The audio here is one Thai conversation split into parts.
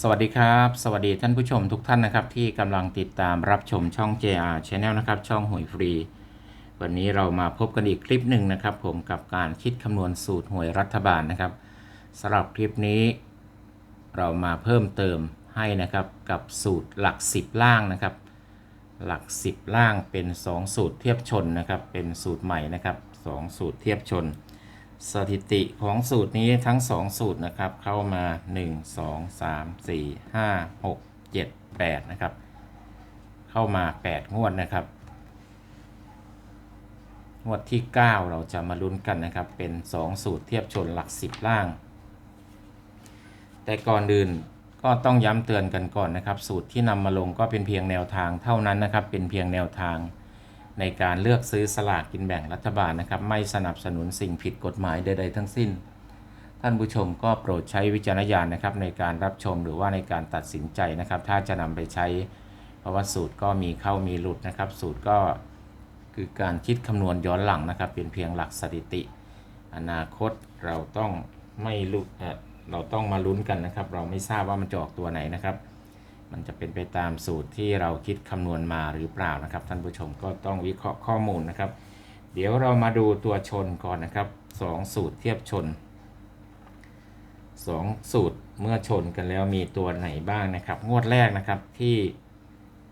สวัสดีครับ สวัสดีท่านผู้ชมทุกท่านนะครับที่กำลังติดตามรับชมช่อง JR Channel นะครับ ช่องหวยฟรี วันนี้เรามาพบกันอีกคลิปหนึ่งนะครับ ผมกับการคิดคำนวณสูตรหวยรัฐบาลนะครับสำหรับคลิปนี้ เรามาเพิ่มเติมให้นะครับกับสูตรหลัก 10 ล่างนะครับ หลัก 10 ล่างเป็น 2 สูตรเทียบชนนะครับ เป็นสูตรใหม่นะครับ 2 สูตรเทียบชน สถิติของสูตรนี้ทั้ง 2 สูตรนะครับ เข้ามา 1 2 3 4 5 6 7 8 นะครับ เข้ามา 8 งวดนะครับ งวดที่ 9 เราจะมาลุ้นกันนะครับ เป็น 2 สูตรเทียบชนหลัก 10 ล่าง แต่ก่อนอื่นก็ต้องย้ำเตือนกันก่อนนะครับ สูตรที่นำมาลงก็เป็นเพียงแนวทางเท่านั้นนะครับ เป็นเพียงแนวทาง ในการเลือกซื้อสลากกินแบ่งรัฐบาลนะครับ ไม่สนับสนุนสิ่งผิดกฎหมายใด ๆ ทั้งสิ้น ท่านผู้ชมก็โปรดใช้วิจารณญาณนะครับในการรับชมหรือว่าในการตัดสินใจนะครับ ถ้าจะนำไปใช้เพราะว่าสูตรก็มีเข้ามีหลุดนะครับ สูตรก็คือการคิดคำนวณย้อนหลังนะครับ เป็นเพียงหลักสถิติ อนาคตเราต้องไม่รู้เอ่อเราต้องมาลุ้นกันนะครับ เราไม่ทราบว่ามันจะออกตัวไหนนะครับ มันจะเป็นไปตามสูตรที่เราคิดคำนวณมาหรือเปล่านะครับ ท่านผู้ชมก็ต้องวิเคราะห์ข้อมูลนะครับ เดี๋ยวเรามาดูตัวชนก่อนนะครับสองสูตรเทียบชนสองสูตรเมื่อชนกันแล้วมีตัวไหนบ้างนะครับ งวดแรกนะครับที่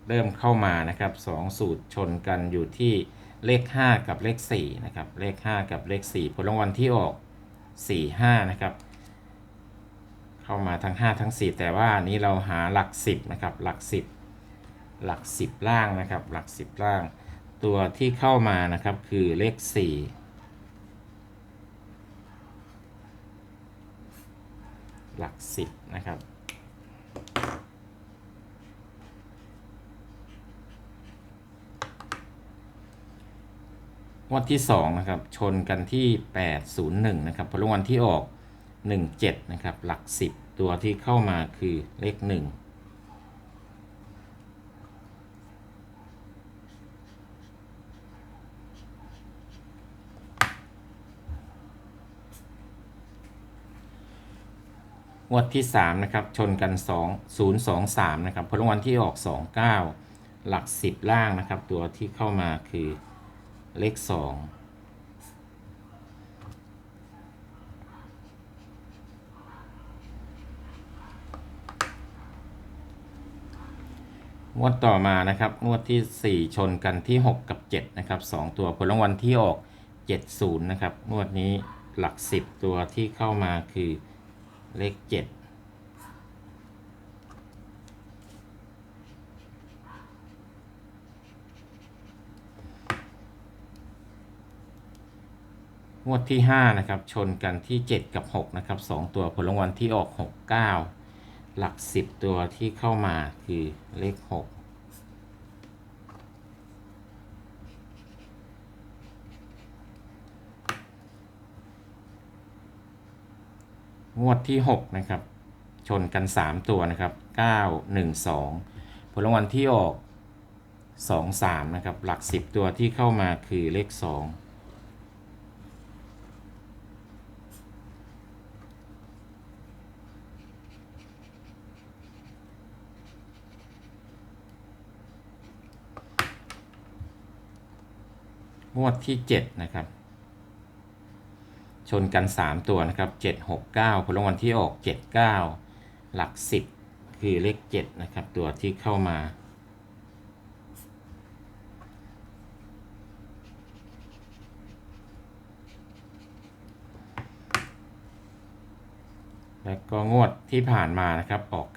เริ่มเข้ามานะครับสองสูตรชนกันอยู่ที่เลข 5 กับเลข4นะครับเลข 5 กับเลข4ผลรางวัลที่ออก 4 5นะครับ เข้ามาทั้ง 5 ทั้ง4แต่ว่านี้เราหาหลัก 10 นะครับ หลัก 10 หลัก 10 ล่างนะครับ หลัก 10 ล่าง ตัวที่เข้ามานะครับคือเลข 4 หลัก 10 นะครับงวดที่2นะครับชนกันที่ 801 นะครับผลวัลที่ออก 17 นะครับ หลัก 10 ตัวที่เข้ามาคือเลข1งวดที่ 3 นะครับ ชนกัน 2 0 2 3 นะครับผลรางวัลที่ออก 29 หลัก 10 ล่างนะครับ ตัวที่เข้ามาคือเลข 2 งวดต่อมานะครับ งวดที่ 4 ชนกันที่ 6 กับ 7 นะครับ 2 ตัวผลรางวัลที่ออก 70 นะครับ งวดนี้หลัก 10 ตัวที่เข้ามาคือเลข 7 งวดที่ 5 นะครับ ชนกันที่ 7 กับ 6 นะครับ 2 ตัวผลรางวัลที่ออก 69 หลัก10ตัวที่เข้ามาคือเลข6งวดที่ 6 นะครับ ชนกัน 3 ตัวนะครับ 9 1 2 ผลรางวัลที่ออก 2 3 นะครับ หลัก 10 ตัวที่เข้ามาคือเลข 2 งวดที่ 7 นะครับ ชนกัน 3 ตัวนะครับ 7 6 9 ผลรางวัลที่ออก 7 9 หลัก 10 คือเลข 7 นะครับ ตัวที่เข้ามาแล้วก็งวดที่ผ่านมานะครับออก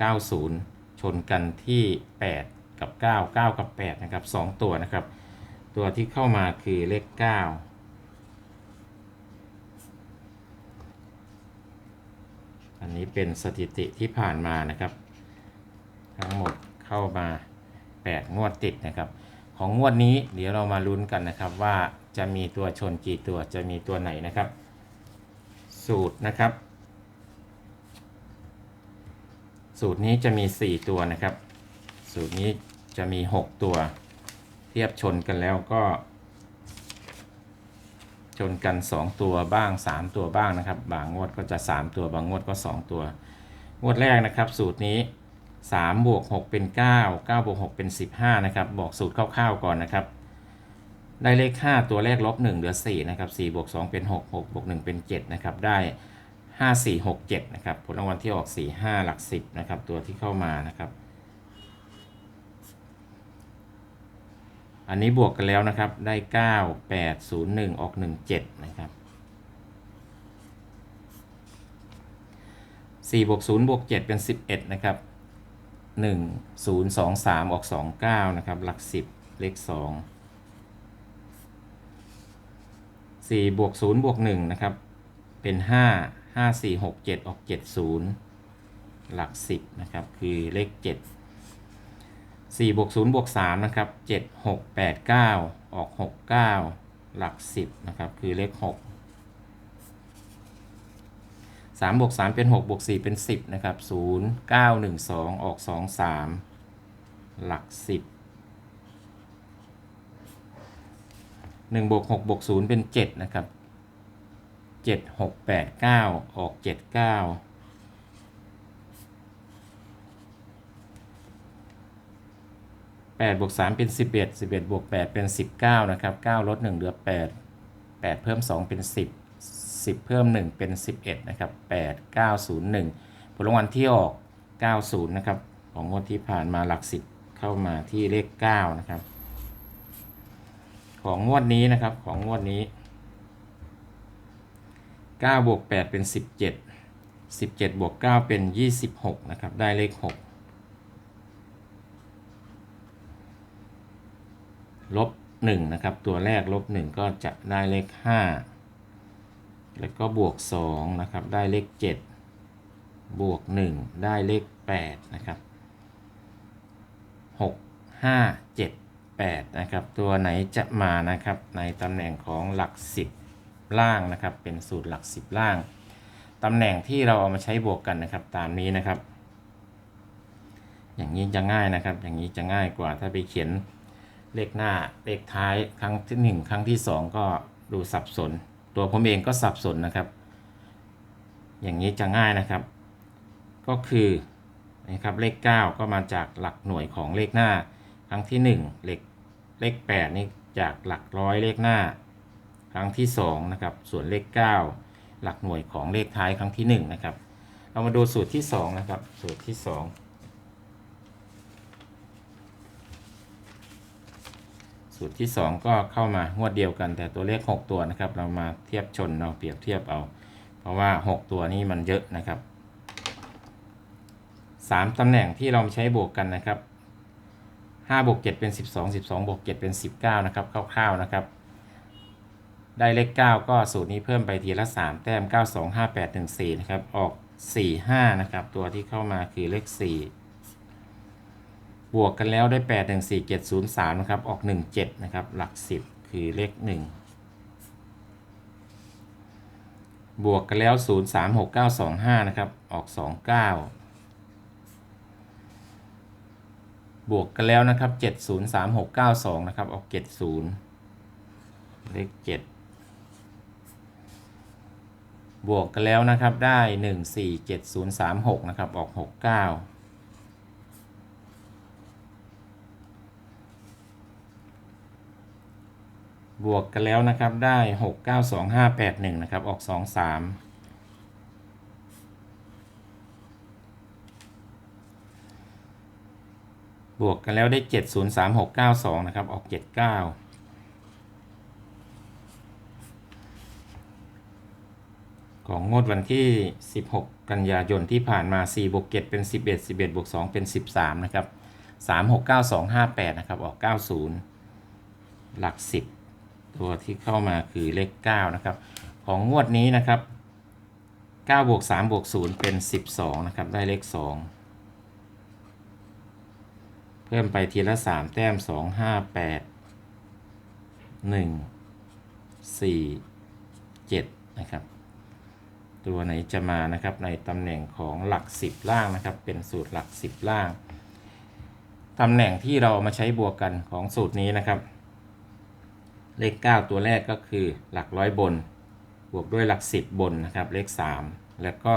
90 ชนกันที่ 8 กับ 9 9 กับ 8 นะครับ 2 ตัวนะครับ ตัวที่เข้ามาคือเลข 9 อันนี้เป็นสถิติที่ผ่านมานะครับ ทั้งหมดเข้ามา 8 งวดติดนะครับ ของงวดนี้เดี๋ยวเรามาลุ้นกันนะครับว่าจะมีตัวชนกี่ตัวจะมีตัวไหนนะครับ สูตรนะครับ สูตรนี้จะมี 4 ตัวนะครับ สูตรนี้จะมี 6 ตัว ทียบชนกันแล้วก็ ชนกัน 2 ตัวบ้าง 3 ตัวบ้างนะครับ บางงวดก็จะ 3 ตัวบางงวดก็ 2 ตัว งวดแรกนะครับ สูตรนี้3บวก6เป็น 9 9บวก6เป็น 15 นะครับ บอกสูตรคร่าวๆก่อนนะครับ ได้เลข 5 ตัวแรกลบ1เหลือ 4 นะครับ4บวก2เป็น 6 6บวก1เป็น 7 นะครับ ได้ 5 4 6 7 นะครับ ผลรางวัลที่ออก 4 5 หลัก 10 นะครับ ตัวที่เข้ามานะครับ อันนี้บวกกันแล้วนะครับ ได้ 9 8 0 1 ออก 1 7 นะครับ4บวก0บวก7เป็น 11 นะครับ 1 0 2 3 ออก 2 9 นะครับ หลัก 10 เลข 2 4บวก0บวก1นะครับ เป็น 5 5 4 6 7 ออก 70 หลัก 10 นะครับ คือเลข 7 4บวก0บวก3นะครับ7 6 8 9 ออก 69 หลัก 10นะครับคือเลข 6 3บวก3เป็น 6บวก4เป็น 10นะครับ0 9 1 2 ออก 2 3 หลัก 10 1บวก6บวก0เป็น 7 นะครับ 7 6 8 9 ออก 7 9 8บวก3เป็น 11 11บวก8เป็น 19 นะครับ 9 ลด 1 เหลือ 8 8 เพิ่ม 2 เป็น 10 10 เพิ่ม 1 เป็น 11 นะครับ 8 9 0 1 ผลรางวัลที่ออก 90 นะครับ ของงวดที่ผ่านมาหลัก 10 เข้ามาที่เลข 9 นะครับ ของงวดนี้นะครับ ของงวดนี้ 9 บวก 8 เป็น 17 17 บวก 9 เป็น 26 นะครับ ได้เลข 6 ลบ1นะครับตัวแรกลบ1ก็จะได้เลข 5 แล้วก็บวก2นะครับได้เลข 7 บวก 1 ได้เลข 8 นะครับ 6 5 7 8 นะครับ ตัวไหนจะมานะครับในตำแหน่งของหลัก 10 ล่างนะครับ เป็นสูตรหลัก 10 ล่างตำแหน่งที่เราเอามาใช้บวกกันนะครับตามนี้นะครับ อย่างนี้จะง่ายนะครับ อย่างนี้จะง่ายกว่าถ้าไปเขียน เลขหน้าเลขท้ายครั้งที่หนึ่งครั้งที่สองก็ดูสับสน ตัวผมเองก็สับสนนะครับ อย่างนี้จะง่ายนะครับ ก็คือนะครับเลข 9 ก็มาจากหลักหน่วยของเลขหน้า ครั้งที่ 1 เลขเลข 8 นี่จากหลักร้อยเลขหน้า ครั้งที่2นะครับส่วนเลข 9 หลักหน่วยของเลขท้ายครั้งที่ 1 นะครับ เรามาดูสูตรที่ 2 นะครับ สูตรที่ 2 สูตรที่ 2 ก็เข้ามางวดเดียวกัน แต่ตัวเลข 6 ตัวนะครับ เรามาเทียบชนเราเปรียบเทียบเอา เพราะว่า 6 ตัวนี้มันเยอะนะครับ 3 ตำแหน่งที่เราใช้บวกกันนะครับ5บวก7เป็น 12 12บวก7เป็น 19 นะครับคร่าวๆนะครับ ได้เลข 9 ก็สูตรนี้เพิ่มไปทีละ 3 แต้ม 9 2 5 8 1 4 นะครับ ออก 4 5 นะครับ ตัวที่เข้ามาคือเลข 4 บวกกันแล้วได้ 8 1 4 7 0 3 นะครับ ออก 1 7 นะครับ หลัก 10 คือเลข 1 บวกกันแล้ว 0 3 6 9 2 5 นะครับ ออก 2 9 บวกกันแล้วนะครับ 7 0 3 6 9 2 นะครับ ออก 70 เลข 7 บวกกันแล้วนะครับ ได้ 1 4 7 0 3 6 นะครับ ออก 69 บวกกันแล้วนะครับได้ 6 9 2 5 8 1 นะครับ ออก 2 3 บวกกันแล้วได้ 7 0 3 6 9 2 นะครับ ออก 7 9ของงวดวันที่ 16 กันยายนที่ผ่านมา 4 บวก 7 เป็น 11 11 บวก 2 เป็น 13 นะครับ 3 6 9 2 5 8 นะครับ ออก 90 หลัก 10 ตัวที่เข้ามาคือเลข9นะครับของงวดนี้นะครับ9บวก3บวก0เป็น 12นะครับได้เลข 2 เพิ่มไปทีละ 3 แต้ม 2 5 8 1 4 7นะครับตัวไหนจะมานะครับในตำแหน่งของหลัก 10 ล่างนะครับเป็นสูตรหลัก 10 ล่างตำแหน่งที่เรามาใช้บวกกันของสูตรนี้นะครับ เลข 9 ตัวแรกก็คือหลักร้อยบน บวกด้วยหลัก 10 บนนะครับ เลข 3 แล้วก็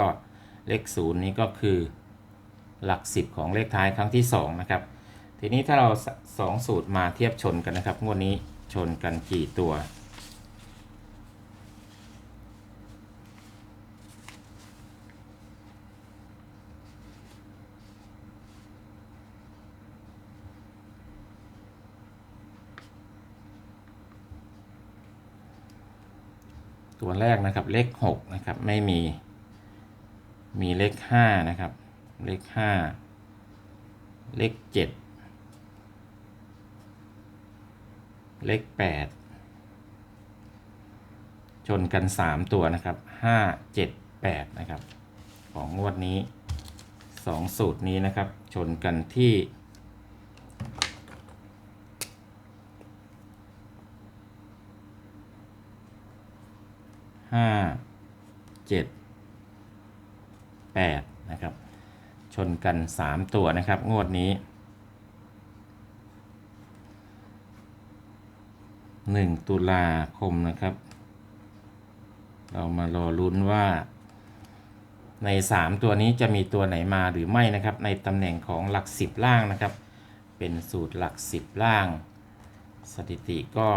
เลขศูนย์นี้ก็คือหลักสิบของเลขท้ายครั้งที่สองนะครับ ทีนี้ถ้าเราสสองสูตรมาเทียบชนกันนะครับ งวดนี้ชนกันกี่ตัว ตัวแรกนะครับเลขหกนะครับไม่มี มีเลขห้านะครับ เลขห้าเลขเจ็ดเลขแปดชนกันสามตัวนะครับห้าเจ็ดแปดนะครับ ของงวดนี้สองสูตรนี้นะครับ ชนกันที่ ห้าเจ็ดแปดนะครับ ชนกัน3ตัวนะครับ งวดนี้1ตุลาคมนะครับ เรามารอลุ้นว่า ใน 3 ตัวนี้จะมีตัวไหนมาหรือไม่นะครับ ในตำแหน่งของหลัก 10 ล่างนะครับ เป็นสูตรหลัก 10 ล่าง สถิติก็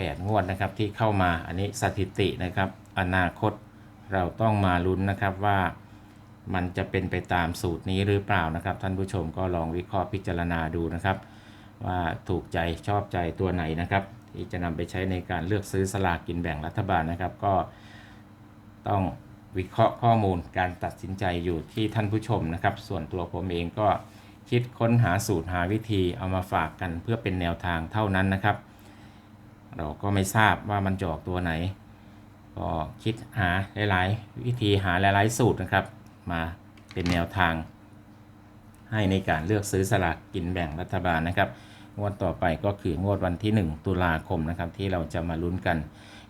8 งวดนะครับที่เข้ามาอันนี้สถิตินะครับอนาคตเราต้องมาลุ้นนะครับว่ามันจะเป็นไปตามสูตรนี้หรือเปล่านะครับ ท่านผู้ชมก็ลองวิเคราะห์พิจารณาดูนะครับ ว่าถูกใจชอบใจตัวไหนนะครับ ที่จะนำไปใช้ในการเลือกซื้อสลากกินแบ่งรัฐบาลนะครับ ก็ต้องวิเคราะห์ข้อมูลการตัดสินใจอยู่ที่ท่านผู้ชมนะครับ ส่วนตัวผมเองก็คิดค้นหาสูตรหาวิธีเอามาฝากกันเพื่อเป็นแนวทางเท่านั้นนะครับ เราก็ไม่ทราบว่ามันจะออกตัวไหน ก็คิดหาหลายๆ วิธีหาหลายๆสูตรนะครับ มาเป็นแนวทาง ให้ในการเลือกซื้อสลากกินแบ่งรัฐบาลนะครับ งวดต่อไปก็คืองวดวันที่ 1 ตุลาคมนะครับ ที่เราจะมาลุ้นกัน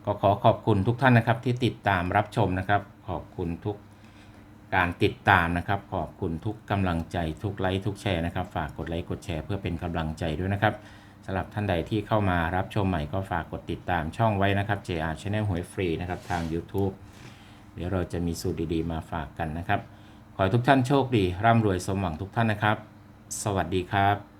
ก็ขอขอบคุณทุกท่านนะครับที่ติดตามรับชมนะครับ ขอบคุณทุกการติดตามนะครับ ขอบคุณทุกกำลังใจทุกไลค์ทุกแชร์นะครับ ฝากกดไลค์กดแชร์เพื่อเป็นกำลังใจด้วยนะครับ สำหรับท่านใดที่เข้ามารับชมใหม่ก็ฝากกดติดตามช่องไว้นะครับ JR Channel หวยฟรีนะครับทาง YouTube เดี๋ยวเราจะมีสูตรดีๆ มาฝากกันนะครับ ขอให้ทุกท่านโชคดี ร่ำรวยสมหวังทุกท่านนะครับ สวัสดีครับ